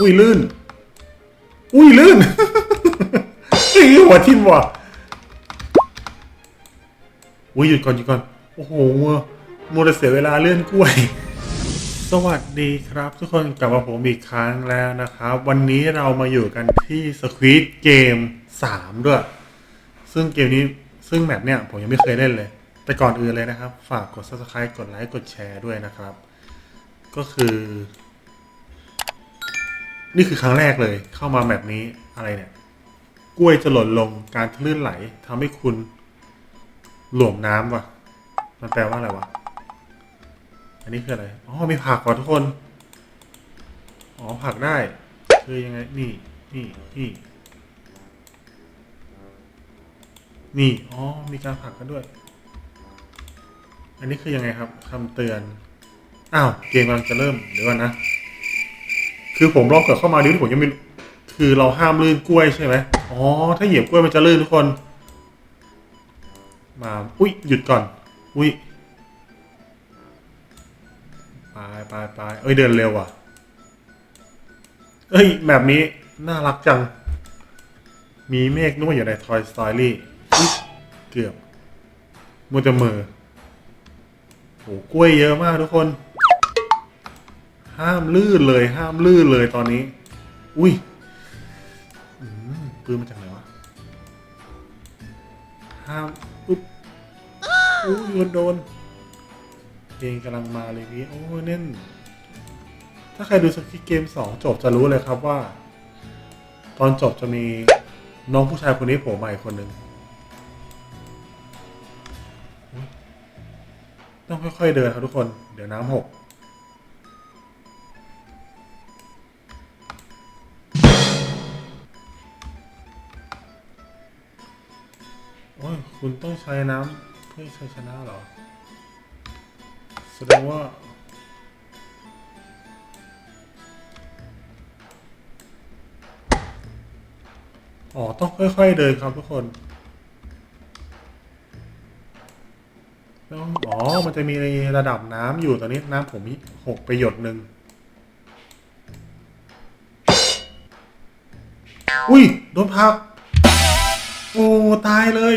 อุ้ยลื่น อุ้ยลื่นเฮ้หัวทิ่มว่ะอุ้ยหยุดก่อนหยุดก่อน โอ้โหมัวมัวแต่เสียเวลาเลื่อนกล้วย สวัสดีครับ ทุกคนกลับมาผมอีกครั้งแล้วนะครับ วันนี้เรามาอยู่กันที่ Squid Game 3ด้วย ซึ่งเกมนี้ซึ่งแมปเนี่ย ผมยังไม่เคยเล่นเลย แต่ก่อนอื่นเลยนะครับ ฝากกด subscribe กดไลค์กดแชร์ด้วยนะครับ ก็คือ นี่คือครั้งแรกเลย เข้ามาแบบนี้อะไรเนี่ย กล้วยจะหล่นลงการคลื่นไหลทำให้คุณหลวมน้ำว่ะมันแปลว่าอะไรวะ อันนี้คืออะไร อ๋อ มีผักว่ะทุกคน อ๋อ ผักได้ คือยังไง นี่ นี่ นี่ นี่ อ๋อ มีการผักกันด้วย อันนี้คือยังไงครับคำเตือน อ้าว เกมกำลังจะเริ่ม เดี๋ยวก่อนนะ คือผมลองเกิดเข้ามาดิที่ผมยังไม่คือเราห้ามลื่นกล้วยใช่ไหมอ๋อ ถ้าเหยียบกล้วยมันจะลื่นทุกคน มา อุ้ยหยุดก่อน อุ้ยไปไปไปเอ้ยเดินเร็วอะ เอ้ยแบบนี้น่ารักจัง มีเมฆนึกว่าอยู่ใน Toy Story เกือบมัวแต่มือโหกล้วยเยอะมากทุกคน ห้ามลื่นเลยห้ามลื่นเลยตอนนี้ อุ้ยปืนมาจากไหนวะ ห้ามอุ๊บอุ้ยโดนโดนเพลงกำลังมาเลยนี้โอ้เน่น ถ้าใครดูสกิเกมสองจบจะรู้เลยครับว่า ตอนจบจะมีน้องผู้ชายคนนี้โผล่มาอีกคนหนึ่งต้องค่อยๆเดินครับทุกคน เดี๋ยวน้ำหก โอ้ยคุณต้องใช้น้ำเพื่อใช้ชนะเหรอ แสดงว่า อ๋อ ต้องค่อย ๆ เดินครับทุกคนต้องอ๋อ มันจะมีระดับน้ำอยู่ตอนนี้น้ำผมหกไปหยดหนึ่งอุ้ย โดนพัก โอ้ตายเลย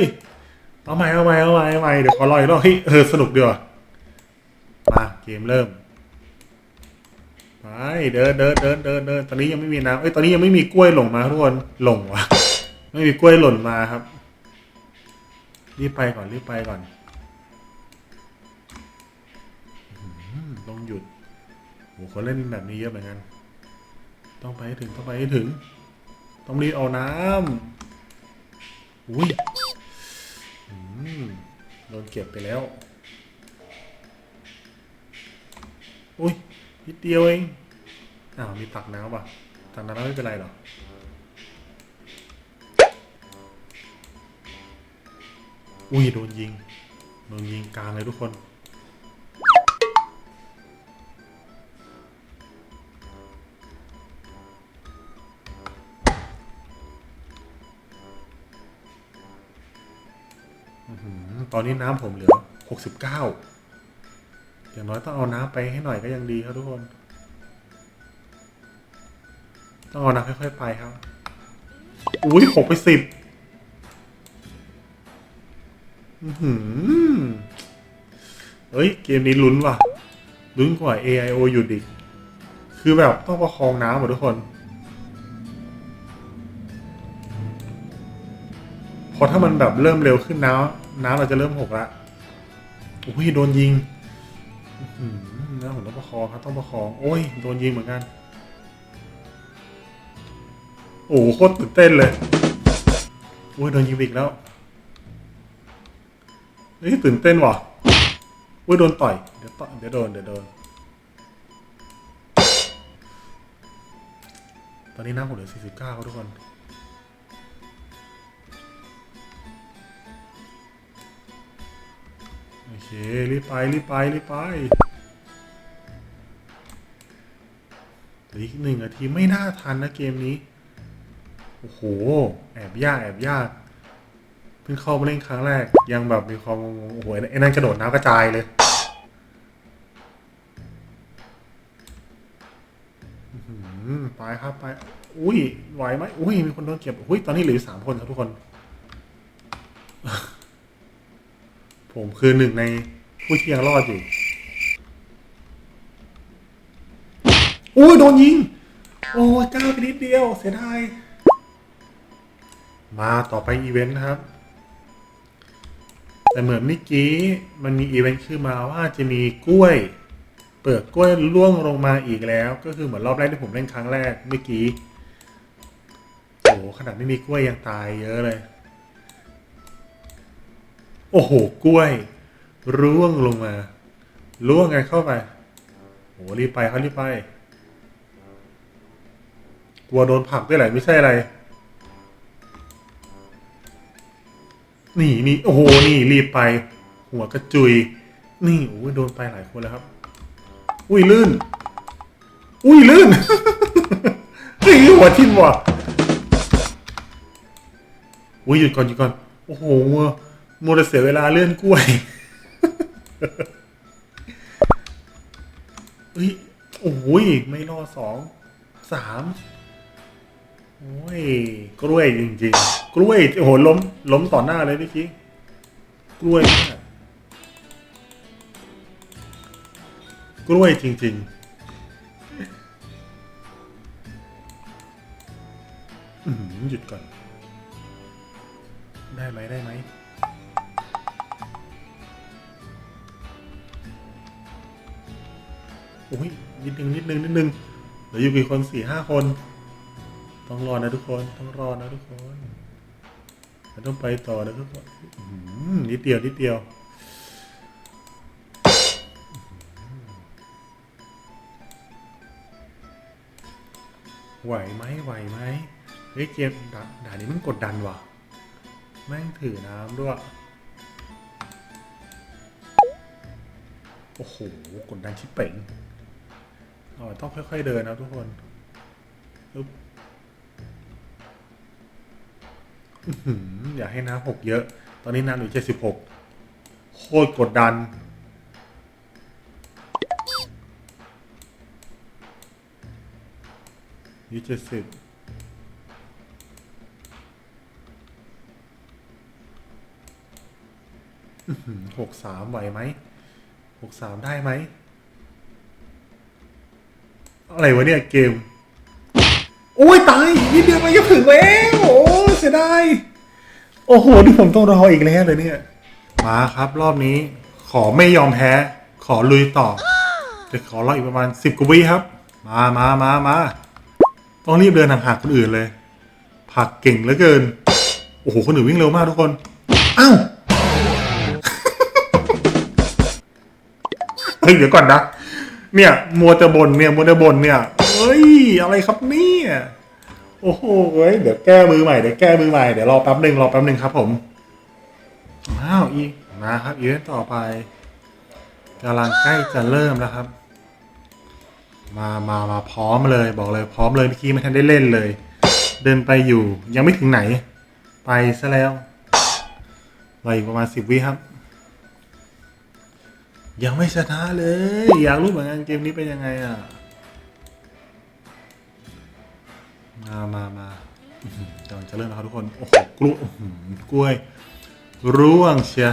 เอาใหม่เอาใหม่เอาใหม่เอาใหม่เดี๋ยวขอลอยรอบเฮ้ยเออสนุกดีว่ะมาเกมเริ่มไปเดินเดินเดินเดินเดินตอนนี้ยังไม่มีน้ำเอ้ยตอนนี้ยังไม่มีกล้วยหล่นมาทุกคนหล่นวะไม่มีกล้วยหล่นมาครับรีบไปก่อนรีบไปก่อนต้องหยุดโหคนเล่นแบบนี้เยอะเหมือนกัน ต้องไปให้ถึงต้องไปให้ถึง ต้องรีบเอาน้ำ อุ้ยโดนเก็บไปแล้ว อุ้ยนิดเดียวเอง อ้าว มีตักน้ำป่ะ ตักน้ำไม่เป็นไรหรอ อุ้ย โดนยิง โดนยิงกลางเลยทุกคน ตอนนี้น้ำผมเหลือหกสิบเก้าอย่างน้อยต้องเอาน้ำไปให้หน่อยก็ยังดีครับทุกคน ต้องเอาน้ำค่อยๆไปครับ อุ้ยหกไปสิบอือหือเฮ้ย เกมนี้ลุ้นว่ะ ลุ้นกว่า AIO อยู่ดิ คือแบบต้องประคองน้ำหมดทุกคน พอถ้ามันแบบเริ่มเร็วขึ้นน้ำ น้ำเราจะเริ่มหกละอุ้ยโดนยิงน้ำผมต้องประคองครับต้องประคอง โอ้ยโดนยิงเหมือนกัน โอ้โหโคตรตื่นเต้นเลยโอ้ยโดนยิงอีกแล้วเฮ้ยตื่นเต้นว่ะโอ้ยโดนต่อยเดี๋ยวต่อยเดี๋ยวโดนเดี๋ยวโดนตอนนี้น้ำผมเหลือ49ครับทุกคน โอเค รีบไป รีบไป รีบไปอีกหนึ่งนาทีไม่น่าทันนะเกมนี้ โอ้โห แอบยากแอบยาก เพิ่งเข้ามาเล่นครั้งแรก ยังแบบมีความโอ้โหไอ้นั่นกระโดดน้ำกระจายเลยไปครับไป อุ้ยไหวไหมอุ้ยมีคนโดนเก็บ อุ้ยตอนนี้เหลือสามคนครับทุกคน ผมคือหนึ่งในผู้ที่ยังรอดอยู่อุ้ยโดนยิง โอ้ยก้าวไปนิดเดียว เสียดาย มาต่อไปอีเวนต์นะครับ แต่เหมือนเมื่อกี้มันมีอีเวนต์ขึ้นมาว่าจะมีกล้วย เปลือกล้วยร่วงลงมาอีกแล้ว ก็คือเหมือนรอบแรกที่ผมเล่นครั้งแรกเมื่อกี้โอ้ขนาดไม่มีกล้วยยังตายเยอะเลย โอ้โห กล้วย ร่วงลงมาร่วงไงเข้าไปโอ้รีบไปเขารีบไป กลัวโดนผักด้วยแหละไม่ใช่อะไร นี่นี่โอ้โห นี่รีบไป หัวกระจุย นี่โอ้ยโดนไปหลายคนแล้วครับ อุ้ยลื่น อุ้ยลื่นเฮ้ยหัวทิ่มว่ะอุ้ยหยุดก่อนหยุดก่อน โอ้โห มัวมัวแต่เสียเวลาเลื่อนกล้วยเฮ้ยโอ้ยไม่รอสองสามโอ้ยกล้วยจริง ๆ กล้วยโอ้โหล้ม ล้มต่อหน้าเลยเมื่อกี้กล้วยกล้วยจริงๆอือหือหยุดก่อน ได้ไหมได้ไหม อ้ยนิดนึงนิดนึงนิดนึงเหลืออยู่กี่คนสี่ห้าคน ต้องรอนะทุกคนต้องรอนะทุกคนเราต้องไปต่อนะทุกคนนิดเดียวนิดเดียวไหวไหมไหวไหมเฮ้ยเกมดาด่านนี้มันกดดันว่ะ แม่งถือน้ำด้วย โอ้โห กดดันชิบเป่ง อ๋อต้องค่อยๆเดินนะทุกคนปึ๊บอื้อหืออย่าให้น้ำหกเยอะ ตอนนี้น้ำอยู่เจ็ดสิบหกโคตรกดดัน ยี่เจ็ดสิบหกสามไหวไหม หกสามได้ไหม อะไรวะเนี่ยเกม โอ้ยตายนิดเดียวมันก็ถึงแล้วโอ้เสียดายโอ้โหที่ผมต้องรออีกแล้วเลยเนี่ย มาครับรอบนี้ ขอไม่ยอมแพ้ ขอลุยต่อ จะขอรออีกประมาณสิบกว่าวิครับ มามามามาต้องรีบเดินห่างๆคนอื่นเลย ผักเก่งเหลือเกิน โอ้โหคนอื่นวิ่งเร็วมากทุกคนอ้าวเฮ้ยเดี๋ยวก่อนนะ เนี่ยมัวแต่บนเนี่ยมัวแต่บนเนี่ยเฮ้ยอะไรครับเนี่ยโอ้โหเฮ้ยเดี๋ยวแก้มือใหม่เดี๋ยวแก้มือใหม่เดี๋ยวรอแป๊บหนึ่งรอแป๊บหนึ่งครับผมอ้าวอีมาครับอีเวนต์ต่อไปกำลังใกล้จะเริ่มแล้วครับ มามามาพร้อมเลยบอกเลยพร้อมเลยเมื่อกี้ไม่ทันได้เล่นเลย เดินไปอยู่ยังไม่ถึงไหน ไปซะแล้วรออีกประมาณสิบวิครับ ยังไม่ชนะเลย อยากรู้เหมือนกันเกมนี้เป็นยังไงอะ มามามาอื้อหือกำลังจะเริ่มแล้วครับทุกคน โอ้โหกล้วยอื้กล้วย ร่วงเชีย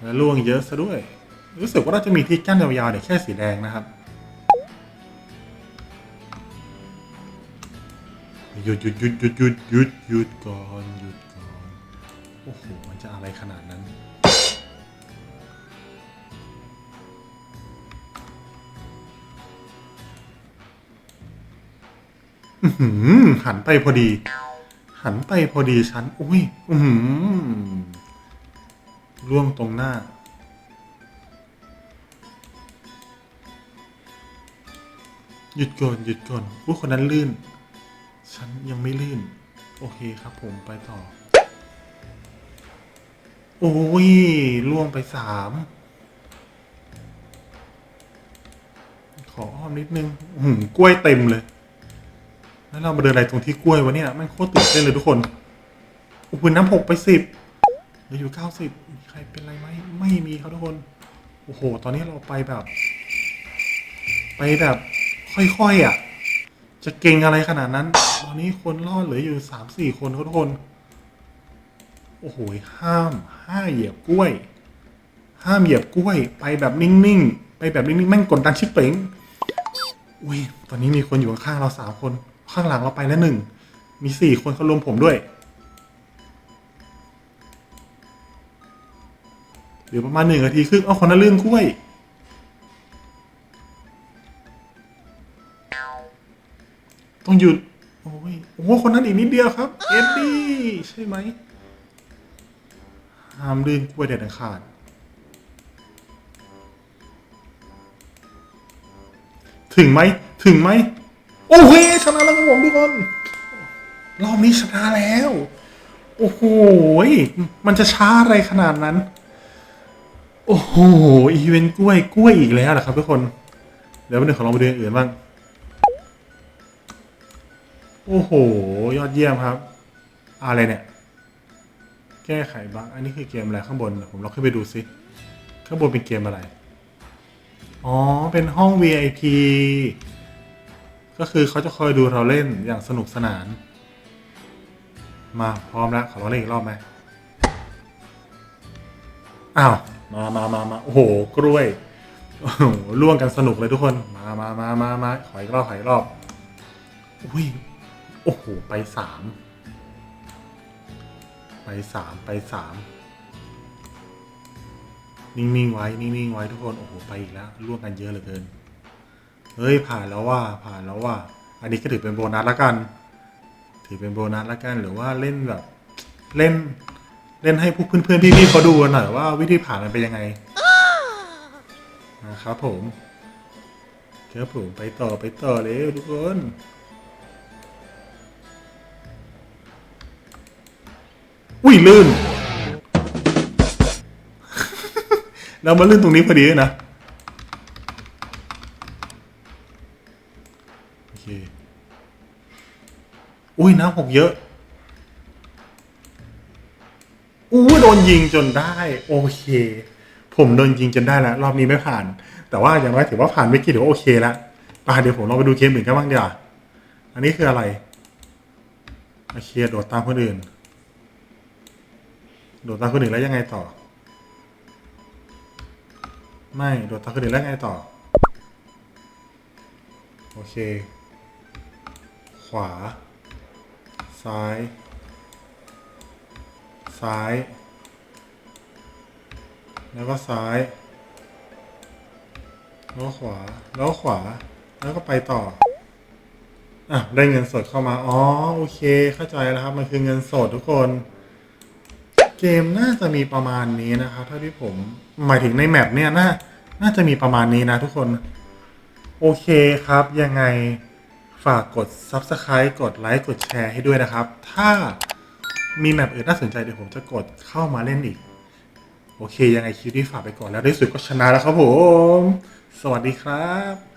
และร่วงเยอะซะด้วย รู้สึกว่าน่าจะมีที่กั้นยาวๆเดี๋ยวแค่สีแดงนะครับ หยุดหยุดหยุดหยุดหยุดหยุดหยุดก่อนหยุดก่อน โอ้โห มันจะอะไรขนาดนั้น หันไปพอดี หันไปพอดีฉัน อุ้ย อืร่วงตรงหน้า หยุดก่อนหยุดก่อนผู้คนนั้นลื่น ฉันยังไม่ลื่น โอเคครับผมไปต่อ โอ้ยล่วงไปสามขออ้อมนิดนึงหือกล้วยเต็มเลย แล้วเรามาเดินอะไรตรงที่กล้วยวะเนี่ยมันโคตรตื่นเต้นเลยทุกคนอ้โหน้ำหกไปสิบเหลืออยู่เก้าสิบมีใครเป็นไรไหมไม่มีครับทุกคน โอ้โห ตอนนี้เราไปแบบ ไปแบบ ค่อยๆอะ จะเก่งอะไรขนาดนั้น ตอนนี้คนรอดเหลืออยู่สามสี่คนครับทุกคน โอ้โห ห้ามห้าเหยียบกล้วย ห้ามเหยียบกล้วย ไปแบบนิ่งๆ ไปแบบนิ่งๆแม่งกดดันชิบเป๋งอุ้ย ตอนนี้มีคนอยู่ข้างเราสามคน ข้างหลังเราไปแล้วหนึ่ง มีสี่คนเขารวมผมด้วยเหลือประมาณหนึ่งนาทีครึ่งเอาคนละเรื่องกล้วยต้องหยุด โอ้ยโอ้โหคนนั้นอีกนิดเดียวครับ เอ็ดดี้ ใช่ไหมห้ามลื่นกล้วยเด็ดขาดถึงไหม ถึงไหม โอเคชนะแล้วครับผมทุกคน รอบนี้ชนะแล้ว โอ้โหยมันจะช้าอะไรขนาดนั้น โอ้โห อีเวนต์กล้วยกล้วยอีกแล้วเหรอครับทุกคน เดี๋ยววันนึงขอลองไปดูอย่างอื่นบ้าง โอ้โห ยอดเยี่ยมครับ อะไรเนี่ย แก้ไขบั๊กอันนี้คือเกมอะไรข้างบน ผมลองขึ้นไปดูซิ ข้างบนเป็นเกมอะไร อ๋อ เป็นห้อง VIP ก็คือเขาจะคอยดูเราเล่นอย่างสนุกสนาน มาพร้อมแล้วขอเราเล่นอีกรอบไหมอ้าวมามามามาโอ้โหกล้วยโอ้โหล่วงกันสนุกเลยทุกคนมามามามามาขออีกรอบขออีกรอบอุ้ยโอ้โหไปสามไปสามไปสามนิ่งๆไว้นิ่งๆไว้ทุกคนโอ้โหไปอีกแล้วล่วงกันเยอะเหลือเกิน เฮ้ยผ่านแล้วว่าผ่านแล้วว่า อันนี้ก็ถือเป็นโบนัสละกัน ถือเป็นโบนัสละกัน หรือว่าเล่นแบบเล่นเล่นให้พวกเพื่อนๆพี่ๆเขาดูหน่อยว่าวิธีผ่านมันเป็นยังไงนะครับผมครับผมไปต่อไปต่อเลยทุกคนอุ้ยลื่น เรามาลื่นตรงนี้พอดีนะ โอ เค อุ้ยน้ำหกเยอะ อู้โดนยิงจนได้ โอเค ผมโดนยิงจนได้แล้วรอบนี้ไม่ผ่าน แต่ว่าอย่างน้อยถือว่าผ่านไม่กี่ถือว่าโอเคแล้วไปเดี๋ยวผมลองไปดูเกมอื่นกันบ้างดีกว่าอันนี้คืออะไรโอเคโดดตามคนอื่น โดดตามคนอื่นแล้วยังไงต่อ ไม่ โดดตามคนอื่นแล้วยังไงต่อ โอเค ขวา ซ้าย ซ้าย แล้วก็ซ้าย แล้วขวา แล้วขวา แล้วก็ไปต่อ อะ ได้เงินสดเข้ามา อ๋อ โอเค เข้าใจแล้วครับ มันคือเงินสดทุกคน เกมน่าจะมีประมาณนี้นะครับเท่าที่ผม หมายถึงในแมปเนี่ยน่า น่าจะมีประมาณนี้นะทุกคน โอเคครับ ยังไง ฝากกด Subscribe กดไลค์กดแชร์ให้ด้วยนะครับ ถ้ามีแมปอื่นน่าสนใจเดี๋ยวผมจะกดเข้ามาเล่นอีก โอเค ยังไงคลิปนี้ฝากไปก่อนแล้วในที่สุดก็ชนะแล้วครับผม สวัสดีครับ